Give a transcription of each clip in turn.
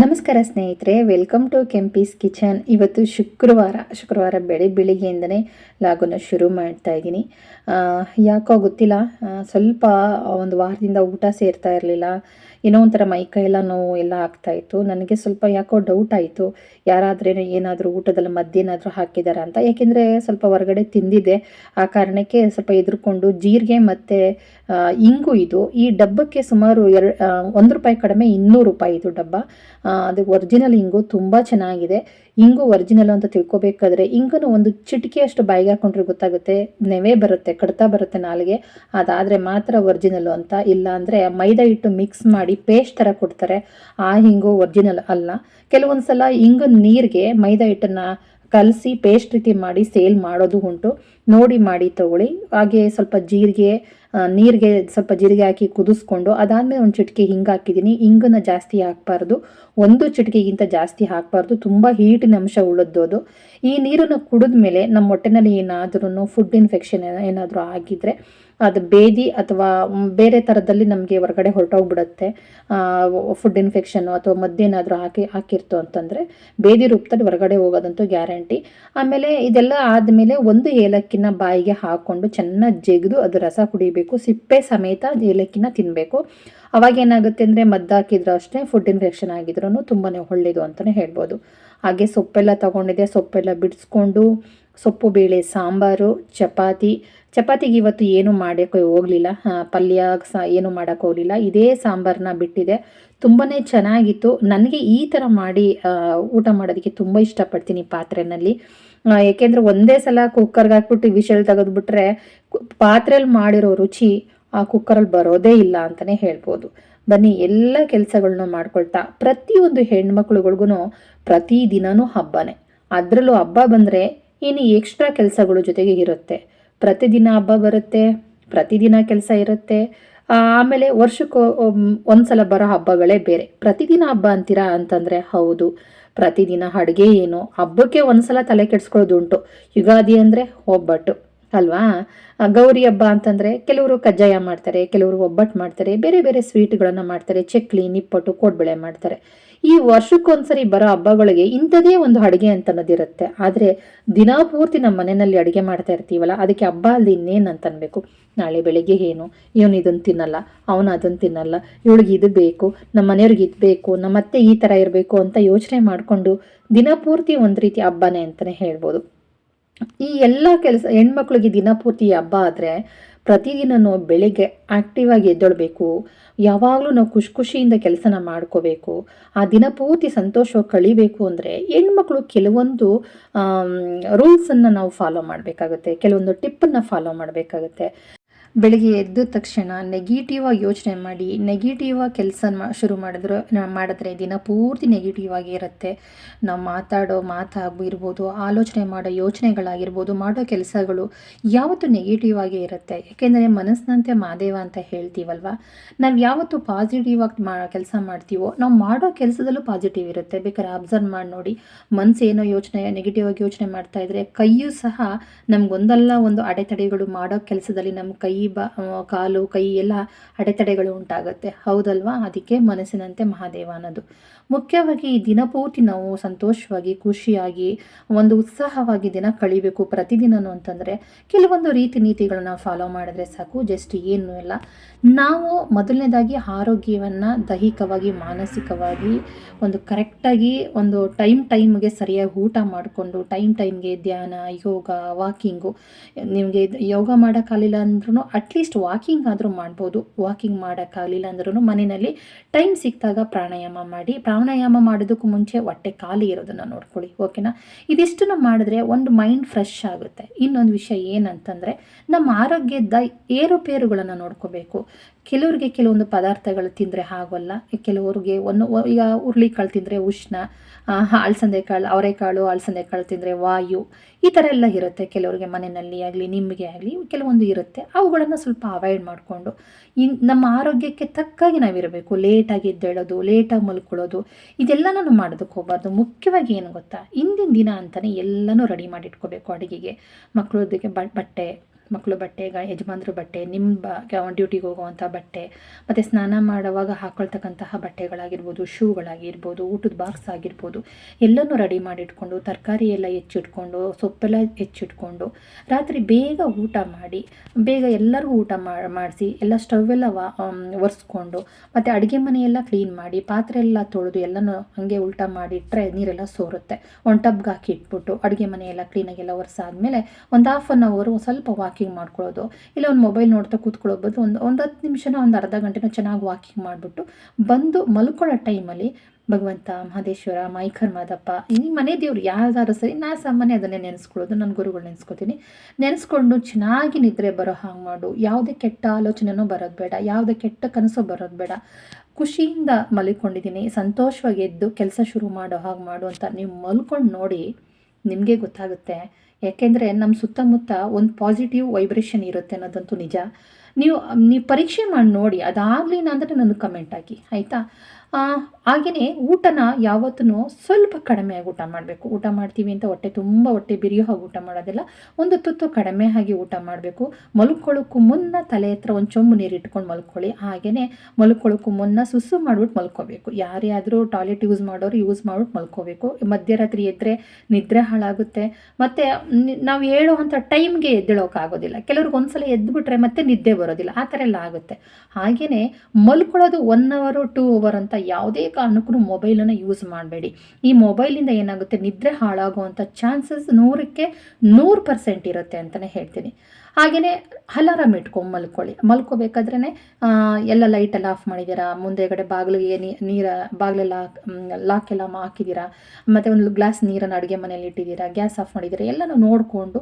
ನಮಸ್ಕಾರ ಸ್ನೇಹಿತರೆ welcome to Kempee's kitchen ಇವತ್ತು ಶುಕ್ರವಾರ ಶುಕ್ರವಾರ ಬೆಳೆ, ಬೆಳಿಗ್ಗೆಯಿಂದನೇ ಲಾಗನ್ನು ಶುರು ಮಾಡ್ತಾ ಇದ್ದೀನಿ. ಯಾಕೋ ಗೊತ್ತಿಲ್ಲ ಸ್ವಲ್ಪ ಒಂದು ವಾರದಿಂದ ಊಟ ಸೇರ್ತಾ ಇರಲಿಲ್ಲ. ಏನೋ ಒಂಥರ ಮೈಕೈ ಎಲ್ಲ ನೋವು ಎಲ್ಲ ಆಗ್ತಾಯಿತ್ತು ನನಗೆ ಸ್ವಲ್ಪ ಯಾಕೋ ಡೌಟ್ ಆಯಿತು. ಯಾರಾದ್ರೂ ಏನಾದರೂ ಊಟದಲ್ಲಿ ಮದ್ದೇನಾದರೂ ಹಾಕಿದಾರ ಅಂತ. ಯಾಕೆಂದರೆ ಸ್ವಲ್ಪ ಹೊರಗಡೆ ತಿಂದಿದ್ದೆ. ಆ ಕಾರಣಕ್ಕೆ ಸ್ವಲ್ಪ ಎದುರುಕೊಂಡು ಜೀರಿಗೆ ಮತ್ತು ಇಂಗು ಇದು. ಈ ಡಬ್ಬಕ್ಕೆ ಸುಮಾರು ಎರಡು ಒಂದು ರೂಪಾಯಿ ಕಡಿಮೆ ಇನ್ನೂರು ರೂಪಾಯಿ ಇದು ಡಬ್ಬ. ಅದು ಒರಿಜಿನಲ್ ಇಂಗು ತುಂಬ ಚೆನ್ನಾಗಿದೆ. ಇಂಗು ಒರಿಜಿನಲ್ ಅಂತ ತಿಳ್ಕೊಬೇಕಾದ್ರೆ ಇಂಗನ್ನು ಒಂದು ಚಿಟಿಕೆಯಷ್ಟು ಬಾಯಿಗೆ ಹಾಕೊಂಡ್ರೆ ಗೊತ್ತಾಗುತ್ತೆ. ನೆವೆ ಬರುತ್ತೆ, ಕಡ್ತಾ ಬರುತ್ತೆ ನಾಲಿಗೆ. ಅದಾದರೆ ಮಾತ್ರ ಒರಿಜಿನಲ್ಲು ಅಂತ. ಇಲ್ಲ ಅಂದರೆ ಮೈದಾ ಹಿಟ್ಟು ಮಿಕ್ಸ್ ಮಾಡಿ ಪೇಸ್ಟ್ ಥರ ಕೊಡ್ತಾರೆ. ಆ ಹಿಂಗು ಒರಿಜಿನಲ್ ಅಲ್ಲ. ಕೆಲವೊಂದು ಸಲ ಇಂಗು ನೀರಿಗೆ ಮೈದಾ ಹಿಟ್ಟನ್ನು ಕಲಸಿ ಪೇಸ್ಟ್ ರೀತಿ ಮಾಡಿ ಸೇಲ್ ಮಾಡೋದು ಉಂಟು. ನೋಡಿ ಮಾಡಿ ತಗೊಳ್ಳಿ. ಹಾಗೆ ಸ್ವಲ್ಪ ಜೀರಿಗೆ ನೀರಿಗೆ ಸ್ವಲ್ಪ ಜೀರಿಗೆ ಹಾಕಿ ಕುದಿಸ್ಕೊಂಡು ಅದಾದಮೇಲೆ ಒಂದು ಚಿಟಿಕೆ ಹಿಂಗೆ ಹಾಕಿದ್ದೀನಿ. ಹಿಂಗನ್ನು ಜಾಸ್ತಿ ಹಾಕಬಾರ್ದು. ಒಂದು ಚಿಟಿಕೆಗಿಂತ ಜಾಸ್ತಿ ಹಾಕಬಾರ್ದು. ತುಂಬ ಹೀಟಿನ ಅಂಶ ಉಳಿದ್ದು ಈ ನೀರನ್ನು ಕುಡಿದ ಮೇಲೆ ನಮ್ಮ ಹೊಟ್ಟೆನಲ್ಲಿ ಏನಾದ್ರೂ ಫುಡ್ ಇನ್ಫೆಕ್ಷನ್ ಏನಾದರೂ ಆಗಿದ್ರೆ ಅದು ಬೇದಿ ಅಥವಾ ಬೇರೆ ಥರದಲ್ಲಿ ನಮಗೆ ಹೊರಗಡೆ ಹೊರಟೋಗ್ಬಿಡುತ್ತೆ. ಫುಡ್ ಇನ್ಫೆಕ್ಷನ್ನು ಅಥವಾ ಮದ್ದೇನಾದರೂ ಹಾಕಿ ಹಾಕಿರ್ತು ಅಂತಂದರೆ ಬೇದಿ ರೂಪದಲ್ಲಿ ಹೊರಗಡೆ ಹೋಗೋದಂತೂ ಗ್ಯಾರಂಟಿ. ಆಮೇಲೆ ಇದೆಲ್ಲ ಆದಮೇಲೆ ಒಂದು ಏಲಕ್ಕಿನ ಬಾಯಿಗೆ ಹಾಕ್ಕೊಂಡು ಚೆನ್ನಾಗಿ ಜಗಿದು ಅದು ರಸ ಕುಡಿಬೇಕು ಸಿಪ್ಪೆ ಸಮೇತ ಏಲಕ್ಕಿನ ತಿನ್ನಬೇಕು ಅವಾಗ ಏನಾಗುತ್ತೆ ಅಂದರೆ ಮದ್ದು ಹಾಕಿದ್ರು ಅಷ್ಟೇ ಫುಡ್ ಇನ್ಫೆಕ್ಷನ್ ಆಗಿದ್ರೂ ತುಂಬಾ ಒಳ್ಳೆಯದು ಅಂತಲೇ ಹೇಳ್ಬೋದು. ಹಾಗೆ ಸೊಪ್ಪೆಲ್ಲ ತಗೊಂಡಿದ್ದೆ ಸೊಪ್ಪೆಲ್ಲ ಬಿಡಿಸ್ಕೊಂಡು ಸೊಪ್ಪು ಬೇಳೆ ಸಾಂಬಾರು ಚಪಾತಿ. ಚಪಾತಿಗೆ ಇವತ್ತು ಏನು ಮಾಡೋಕ್ಕೆ ಹೋಗಲಿಲ್ಲ. ಪಲ್ಯ ಸ ಏನು ಮಾಡೋಕ್ಕೆ ಹೋಗಲಿಲ್ಲ. ಇದೇ ಸಾಂಬಾರನ್ನ ಬಿಟ್ಟಿದೆ. ತುಂಬಾ ಚೆನ್ನಾಗಿತ್ತು. ನನಗೆ ಈ ಥರ ಮಾಡಿ ಊಟ ಮಾಡೋದಕ್ಕೆ ತುಂಬ ಇಷ್ಟಪಡ್ತೀನಿ ಪಾತ್ರೆನಲ್ಲಿ. ಆ, ಏಕೆಂದರೆ ಒಂದೇ ಸಲ ಕುಕ್ಕರ್ಗೆ ಹಾಕ್ಬಿಟ್ಟು ವಿಷಲ್ ತೆಗೆದ್ಬಿಟ್ರೆ ಪಾತ್ರೆಯಲ್ಲಿ ಮಾಡಿರೋ ರುಚಿ ಆ ಕುಕ್ಕರಲ್ಲಿ ಬರೋದೇ ಇಲ್ಲ ಅಂತಲೇ ಹೇಳ್ಬೋದು. ಬನ್ನಿ, ಎಲ್ಲ ಕೆಲಸಗಳನ್ನೂ ಮಾಡ್ಕೊಳ್ತಾ, ಪ್ರತಿಯೊಂದು ಹೆಣ್ಮಕ್ಳುಗಳ್ಗೂ ಪ್ರತಿದಿನವೂ ಹಬ್ಬನೇ. ಅದರಲ್ಲೂ ಹಬ್ಬ ಬಂದರೆ ಇನ್ನು ಎಕ್ಸ್ಟ್ರಾ ಕೆಲಸಗಳು ಜೊತೆಗೆ ಇರುತ್ತೆ. ಪ್ರತಿದಿನ ಹಬ್ಬ ಬರುತ್ತೆ, ಪ್ರತಿದಿನ ಕೆಲಸ ಇರುತ್ತೆ. ಆಮೇಲೆ ವರ್ಷಕ್ಕೆ ಒಂದು ಸಲ ಬರೋ ಹಬ್ಬಗಳೇ ಬೇರೆ. ಪ್ರತಿದಿನ ಹಬ್ಬ ಅಂತೀರಾ ಅಂತಂದರೆ ಹೌದು. ಪ್ರತಿದಿನ ಅಡುಗೆ ಏನು? ಹಬ್ಬಕ್ಕೆ ಒಂದ್ಸಲ ತಲೆ ಕೆಡಿಸ್ಕೊಳ್ಳೋದುಂಟು. ಯುಗಾದಿ ಅಂದರೆ ಒಬ್ಬಟ್ಟು ಅಲ್ವಾ? ಗೌರಿ ಹಬ್ಬ ಅಂತಂದರೆ ಕೆಲವರು ಕಜ್ಜಾಯ ಮಾಡ್ತಾರೆ, ಕೆಲವರು ಒಬ್ಬಟ್ಟು ಮಾಡ್ತಾರೆ, ಬೇರೆ ಬೇರೆ ಸ್ವೀಟ್ಗಳನ್ನು ಮಾಡ್ತಾರೆ, ಚಕ್ಲಿ, ನಿಪ್ಪಟ್ಟು, ಕೋಡ್ಬಳೆ ಮಾಡ್ತಾರೆ. ಈ ವರ್ಷಕ್ಕೊಂದ್ಸರಿ ಬರೋ ಹಬ್ಬಗಳಿಗೆ ಇಂಥದೇ ಒಂದು ಅಡುಗೆ ಅಂತ ಅನ್ನೋದಿರುತ್ತೆ ಆದರೆ ದಿನಪೂರ್ತಿ ನಮ್ಮ ಮನೆಯಲ್ಲಿ ಅಡುಗೆ ಮಾಡ್ತಾ ಇರ್ತೀವಲ್ಲ, ಅದಕ್ಕೆ ಹಬ್ಬ ಅಲ್ಲಿ ಇನ್ನೇನು ಅಂತ ಅನ್ಬೇಕು? ನಾಳೆ ಬೆಳಿಗ್ಗೆ ಏನು? ಇವನು ಇದನ್ನು ತಿನ್ನಲ್ಲ, ಅವನು ಅದನ್ನು ತಿನ್ನಲ್ಲ, ಇವಳಿಗೆ ಇದು ಬೇಕು, ನಮ್ಮ ಮನೆಯವ್ರಿಗೆ ಇದು ಬೇಕು, ನಮ್ಮತ್ತೆ ಈ ಥರ ಇರಬೇಕು ಅಂತ ಯೋಚನೆ ಮಾಡಿಕೊಂಡು ದಿನಪೂರ್ತಿ ಒಂದು ರೀತಿ ಹಬ್ಬನೇ ಅಂತಲೇ ಹೇಳ್ಬೋದು. ಈ ಎಲ್ಲ ಕೆಲಸ, ಹೆಣ್ಮಕ್ಳಿಗೆ ದಿನಪೂರ್ತಿ ಹಬ್ಬ ಆದರೆ ಪ್ರತಿದಿನನೂ ಬೆಳಿಗ್ಗೆ ಆ್ಯಕ್ಟಿವ್ ಆಗಿ ಎದ್ದೊಳ್ಬೇಕು. ಯಾವಾಗಲೂ ನಾವು ಖುಷಿ ಖುಷಿಯಿಂದ ಕೆಲಸನ ಮಾಡ್ಕೋಬೇಕು. ಆ ದಿನಪೂರ್ತಿ ಸಂತೋಷವಾಗಿ ಕಳಿಬೇಕು ಅಂದರೆ ಹೆಣ್ಮಕ್ಳು ಕೆಲವೊಂದು ರೂಲ್ಸನ್ನು ನಾವು ಫಾಲೋ ಮಾಡಬೇಕಾಗುತ್ತೆ. ಕೆಲವೊಂದು ಟಿಪ್ಪನ್ನು ಫಾಲೋ ಮಾಡಬೇಕಾಗುತ್ತೆ. ಬೆಳಿಗ್ಗೆ ಎದ್ದ ತಕ್ಷಣ ನೆಗೆಟಿವ್ ಆಗಿ ಯೋಚನೆ ಮಾಡಿ ನೆಗೆಟಿವ್ ಆಗಿ ಕೆಲಸ ಶುರು ಮಾಡಿದ್ರೆ ಮಾಡಿದ್ರೆ ದಿನ ಪೂರ್ತಿ ನೆಗೆಟಿವ್ ಆಗಿ ಇರುತ್ತೆ. ನಾವು ಮಾತಾಡೋ ಮಾತಾಗಿರ್ಬೋದು, ಆಲೋಚನೆ ಮಾಡೋ ಯೋಚನೆಗಳಾಗಿರ್ಬೋದು, ಮಾಡೋ ಕೆಲಸಗಳು ಯಾವತ್ತು ನೆಗೆಟಿವ್ ಆಗೇ ಇರುತ್ತೆ. ಯಾಕೆಂದರೆ ಮನಸ್ಸಿನಂತೆ ಮಾದೇವ ಅಂತ ಹೇಳ್ತೀವಲ್ವ? ನಾವು ಯಾವತ್ತು ಪಾಸಿಟಿವ್ ಆಗಿ ಮಾ, ಕೆಲಸ ಮಾಡ್ತೀವೋ, ನಾವು ಮಾಡೋ ಕೆಲಸದಲ್ಲೂ ಪಾಸಿಟಿವ್ ಇರುತ್ತೆ. ಬೇಕಾದ್ರೆ ಅಬ್ಸರ್ವ್ ಮಾಡಿ ನೋಡಿ ಮನಸ್ಸು ಏನೋ ಯೋಚನೆ ನೆಗೆಟಿವ್ ಆಗಿ ಯೋಚನೆ ಮಾಡ್ತಾ ಇದ್ರೆ ಕೈಯೂ ಸಹ ನಮಗೊಂದಲ್ಲ ಒಂದು ಅಡೆತಡೆಗಳು ಮಾಡೋ ಕೆಲಸದಲ್ಲಿ ನಮ್ಮ ಕೈ ಬ ಕಾಲು ಕೈ ಎಲ್ಲ ಅಡೆತಡೆಗಳು ಉಂಟಾಗುತ್ತೆ. ಹೌದಲ್ವಾ? ಅದಕ್ಕೆ ಮನಸ್ಸಿನಂತೆ ಮಹಾದೇವ ಅನ್ನೋದು. ಮುಖ್ಯವಾಗಿ ಈ ದಿನಪೂರ್ತಿ ನಾವು ಸಂತೋಷವಾಗಿ, ಖುಷಿಯಾಗಿ, ಒಂದು ಉತ್ಸಾಹವಾಗಿ ದಿನ ಕಳಿಬೇಕು ಪ್ರತಿದಿನನೂ ಅಂತಂದರೆ ಕೆಲವೊಂದು ರೀತಿ ನೀತಿಗಳನ್ನ ಫಾಲೋ ಮಾಡಿದ್ರೆ ಸಾಕು ಜಸ್ಟ್ ಏನು ಇಲ್ಲ. ನಾವು ಮೊದಲನೇದಾಗಿ ಆರೋಗ್ಯವನ್ನು ದೈಹಿಕವಾಗಿ, ಮಾನಸಿಕವಾಗಿ ಒಂದು ಕರೆಕ್ಟಾಗಿ ಒಂದು ಟೈಮ್ ಟೈಮ್ಗೆ ಸರಿಯಾಗಿ ಊಟ ಮಾಡಿಕೊಂಡು, ಟೈಮ್ ಟೈಮ್ಗೆ ಧ್ಯಾನ, ಯೋಗ, ವಾಕಿಂಗು, ನಿಮಗೆ ಯೋಗ ಮಾಡೋಕ್ಕಾಗಲಿಲ್ಲ ಅಂದ್ರೂ ಅಟ್ಲೀಸ್ಟ್ ವಾಕಿಂಗ್ ಆದರೂ ಮಾಡ್ಬೋದು. ವಾಕಿಂಗ್ ಮಾಡೋಕ್ಕಾಗಲಿಲ್ಲ ಅಂದ್ರೂ ಮನೆಯಲ್ಲಿ ಟೈಮ್ ಸಿಕ್ಕಿದಾಗ ಪ್ರಾಣಾಯಾಮ ಮಾಡಿ ಪ್ರಾಣಾಯಾಮ ಮಾಡೋದಕ್ಕೂ ಮುಂಚೆ ಹೊಟ್ಟೆ ಖಾಲಿ ಇರೋದನ್ನು ನೋಡ್ಕೊಳ್ಳಿ ಓಕೆನಾ? ಇದಿಷ್ಟನ್ನು ಮಾಡಿದ್ರೆ ಒಂದು ಮೈಂಡ್ ಫ್ರೆಶ್ ಆಗುತ್ತೆ. ಇನ್ನೊಂದು ವಿಷಯ ಏನಂತಂದರೆ ನಮ್ಮ ಆರೋಗ್ಯದ ಏರುಪೇರುಗಳನ್ನು ನೋಡ್ಕೋಬೇಕು. ಕೆಲವರಿಗೆ ಕೆಲವೊಂದು ಪದಾರ್ಥಗಳು ತಿಂದರೆ ಆಗೋಲ್ಲ ಕೆಲವರಿಗೆ ಒಂದು ಈಗ ಹುರುಳಿಕಾಳು ತಿಂದರೆ ಉಷ್ಣ ಆ, ಅಲಸಂದೆ ಕಾಳು ಅವರೆಕಾಳು ಅಲಸಂದೆ ಕಾಳು ತಿಂದರೆ ವಾಯು ಈ ಥರ ಎಲ್ಲ ಇರುತ್ತೆ. ಕೆಲವರಿಗೆ ಮನೆಯಲ್ಲಿ ಆಗಲಿ ನಿಮಗೆ ಆಗಲಿ ಕೆಲವೊಂದು ಇರುತ್ತೆ. ಅವುಗಳನ್ನು ಸ್ವಲ್ಪ ಅವಾಯ್ಡ್ ಮಾಡಿಕೊಂಡು ಇನ್ ನಮ್ಮ ಆರೋಗ್ಯಕ್ಕೆ ತಕ್ಕಾಗಿ ನಾವಿರಬೇಕು. ಲೇಟಾಗಿ ಎದ್ದೇಳೋದು, ಲೇಟಾಗಿ ಮಲ್ಕೊಳ್ಳೋದು, ಇದೆಲ್ಲ ನಾನು ಮಾಡೋದಕ್ಕೆ ಹೋಗಬಾರ್ದು. ಮುಖ್ಯವಾಗಿ ಏನು ಗೊತ್ತಾ? ಇಂದಿನ ದಿನ ಅಂತಲೇ ಎಲ್ಲನೂ ರೆಡಿ ಮಾಡಿ ಇಟ್ಕೋಬೇಕು ಅಡುಗೆಗೆ ಮಕ್ಕಳದಕ್ಕೆ ಬಟ್ಟೆ ಮಕ್ಕಳು ಬಟ್ಟೆ ಯಜಮಾನ್ರ ಬಟ್ಟೆ ನಿಮ್ಮ ಬ ಡ್ಯೂಟಿಗೆ ಹೋಗುವಂಥ ಬಟ್ಟೆ, ಮತ್ತು ಸ್ನಾನ ಮಾಡುವಾಗ ಹಾಕೊಳ್ತಕ್ಕಂತಹ ಬಟ್ಟೆಗಳಾಗಿರ್ಬೋದು, ಶೂಗಳಾಗಿರ್ಬೋದು, ಊಟದ ಬಾಕ್ಸ್ ಆಗಿರ್ಬೋದು, ಎಲ್ಲನೂ ರೆಡಿ ಮಾಡಿಟ್ಕೊಂಡು, ತರಕಾರಿ ಎಲ್ಲ ಹೆಚ್ಚಿಟ್ಕೊಂಡು, ಸೊಪ್ಪೆಲ್ಲ ಹೆಚ್ಚಿಟ್ಕೊಂಡು, ರಾತ್ರಿ ಬೇಗ ಊಟ ಮಾಡಿ, ಬೇಗ ಎಲ್ಲರಿಗೂ ಊಟ ಮಾಡಿಸಿ, ಎಲ್ಲ ಸ್ಟವೆಲ್ಲ ವಾ ಒರೆಸ್ಕೊಂಡು, ಮತ್ತು ಅಡುಗೆ ಮನೆಯೆಲ್ಲ ಕ್ಲೀನ್ ಮಾಡಿ, ಪಾತ್ರೆ ಎಲ್ಲ ತೊಳೆದು ಎಲ್ಲನೂ ಹಾಗೆ ಉಲ್ಟ ಮಾಡಿ ಇಟ್ಟರೆ ನೀರೆಲ್ಲ ಸೋರುತ್ತೆ. ಒಂದು ಟಬ್ಗೆ ಹಾಕಿ ಇಟ್ಬಿಟ್ಟು ಅಡುಗೆ ಮನೆಯೆಲ್ಲ ಕ್ಲೀನಾಗೆಲ್ಲ ಒರೆಸಾದ್ಮೇಲೆ ಒಂದು ಹಾಫ್ ಆನ್ ಅವರು ಸ್ವಲ್ಪ ವಾಕಿಂಗ್ ಮಾಡ್ಕೊಳ್ಳೋದು, ಇಲ್ಲ ಒಂದು ಮೊಬೈಲ್ ನೋಡ್ತಾ ಕೂತ್ಕೊಳ್ಳೋದು ಒಂದು ಒಂದು ಹತ್ತು ನಿಮಿಷನ ಒಂದು ಅರ್ಧ ಗಂಟೆನೂ ಚೆನ್ನಾಗಿ ವಾಕಿಂಗ್ ಮಾಡಿಬಿಟ್ಟು ಬಂದು ಮಲ್ಕೊಳ್ಳೋ ಟೈಮಲ್ಲಿ ಭಗವಂತ, ಮಹದೇಶ್ವರ, ಮೈಖರ್ ಮಾದಪ್ಪ, ಈ ಮನೆ ದೇವ್ರು ಯಾವ್ದಾದ್ರು ಸರಿ ನಾ ಸಾಮಾನ್ಯ ಅದನ್ನೇ ನೆನೆಸ್ಕೊಳ್ಳೋದು ನನ್ನ ಗುರುಗಳು ನೆನೆಸ್ಕೊತೀನಿ. ನೆನೆಸ್ಕೊಂಡು ಚೆನ್ನಾಗಿ ನಿದ್ರೆ ಬರೋ ಹಾಗೆ ಮಾಡು. ಯಾವುದೇ ಕೆಟ್ಟ ಆಲೋಚನೆನೂ ಬರೋದು ಬೇಡ, ಯಾವುದೇ ಕೆಟ್ಟ ಕನಸು ಬರೋದು ಬೇಡ. ಖುಷಿಯಿಂದ ಮಲ್ಕೊಂಡಿದ್ದೀನಿ, ಸಂತೋಷವಾಗಿ ಎದ್ದು ಕೆಲಸ ಶುರು ಮಾಡೋ ಹಾಗೆ ಮಾಡು ಅಂತ ನೀವು ಮಲ್ಕೊಂಡು ನೋಡಿ ನಿಮಗೆ ಗೊತ್ತಾಗುತ್ತೆ ಯಾಕೆಂದರೆ ನಮ್ಮ ಸುತ್ತಮುತ್ತ ಒಂದು ಪಾಸಿಟಿವ್ ವೈಬ್ರೇಷನ್ ಇರುತ್ತೆ ಅನ್ನೋದಂತೂ ನಿಜ. ನೀವು ನೀವು ಪರೀಕ್ಷೆ ಮಾಡಿ ನೋಡಿ ಅದಾಗಲಿಲ್ಲ ಅಂದರೆ ನನಗೆ ಕಮೆಂಟ್ ಹಾಕಿ, ಆಯಿತಾ? ಹಾಗೆಯೇ ಊಟನ ಯಾವತ್ತೂ ಸ್ವಲ್ಪ ಕಡಿಮೆ ಆಗಿ ಊಟ ಮಾಡಬೇಕು. ಊಟ ಮಾಡ್ತೀವಿ ಅಂತ ಹೊಟ್ಟೆ ತುಂಬ ಹೊಟ್ಟೆ ಬಿರಿಯೋ ಹಾಗೆ ಊಟ ಮಾಡೋದಿಲ್ಲ. ಒಂದು ತುತ್ತು ಕಡಿಮೆ ಆಗಿ ಊಟ ಮಾಡಬೇಕು. ಮಲ್ಕೊಳ್ಳೋಕ್ಕೂ ಮುನ್ನ ತಲೆ ಹತ್ರ ಒಂದು ಚೊಂಬು ನೀರು ಇಟ್ಕೊಂಡು ಮಲ್ಕೊಳ್ಳಿ. ಹಾಗೆಯೇ ಮಲ್ಕೊಳ್ಳೋಕ್ಕೂ ಮುನ್ನ ಸುಸು ಮಾಡ್ಬಿಟ್ಟು ಮಲ್ಕೋಬೇಕು. ಯಾರೇ ಆದರೂ ಟಾಯ್ಲೆಟ್ ಯೂಸ್ ಮಾಡೋರು ಯೂಸ್ ಮಾಡ್ಬಿಟ್ಟು ಮಲ್ಕೋಬೇಕು. ಮಧ್ಯರಾತ್ರಿ ಎದ್ದರೆ ನಿದ್ರೆ ಹಾಳಾಗುತ್ತೆ. ಮತ್ತು ನಾವು ಹೇಳುವಂಥ ಟೈಮ್ಗೆ ಎದ್ದೇಳೋಕ್ಕಾಗೋದಿಲ್ಲ ಕೆಲವ್ರಿಗೆ ಒಂದ್ಸಲ ಎದ್ದುಬಿಟ್ರೆ ಮತ್ತೆ ನಿದ್ದೆ ಬರೋದಿಲ್ಲ. ಆ ಥರ ಎಲ್ಲ ಆಗುತ್ತೆ. ಹಾಗೆಯೇ ಮಲ್ಕೊಳ್ಳೋದು ಒನ್ ಅವರು ಟೂ ಅವರ್ ಅಂತ ಯಾವುದೇ ಕಾರಣಕ್ಕೂ ಮೊಬೈಲನ್ನು ಯೂಸ್ ಮಾಡಬೇಡಿ. ಈ ಮೊಬೈಲಿಂದ ಏನಾಗುತ್ತೆ? ನಿದ್ರೆ ಹಾಳಾಗುವಂಥ ಚಾನ್ಸಸ್ ನೂರಕ್ಕೆ ನೂರು ಪರ್ಸೆಂಟ್ ಇರುತ್ತೆ ಅಂತಲೇ ಹೇಳ್ತೀನಿ. ಹಾಗೆಯೇ ಅಲಾರಾಮ್ ಇಟ್ಕೊಂಡು ಮಲ್ಕೊಳ್ಳಿ. ಮಲ್ಕೋಬೇಕಾದ್ರೇ ಎಲ್ಲ ಲೈಟೆಲ್ಲ ಆಫ್ ಮಾಡಿದ್ದೀರಾ ಮುಂದೆಗಡೆ ಬಾಗಿಲಿಗೆ ನೀರ, ಬಾಗಿಲೆಲ್ಲ ಲಾಕ್ ಎಲ್ಲ ಹಾಕಿದ್ದೀರಾ ಮತ್ತು ಒಂದು ಗ್ಲಾಸ್ ನೀರನ್ನು ಅಡುಗೆ ಮನೇಲಿ ಇಟ್ಟಿದ್ದೀರಾ ಗ್ಯಾಸ್ ಆಫ್ ಮಾಡಿದ್ದೀರಾ ಎಲ್ಲನೂ ನೋಡಿಕೊಂಡು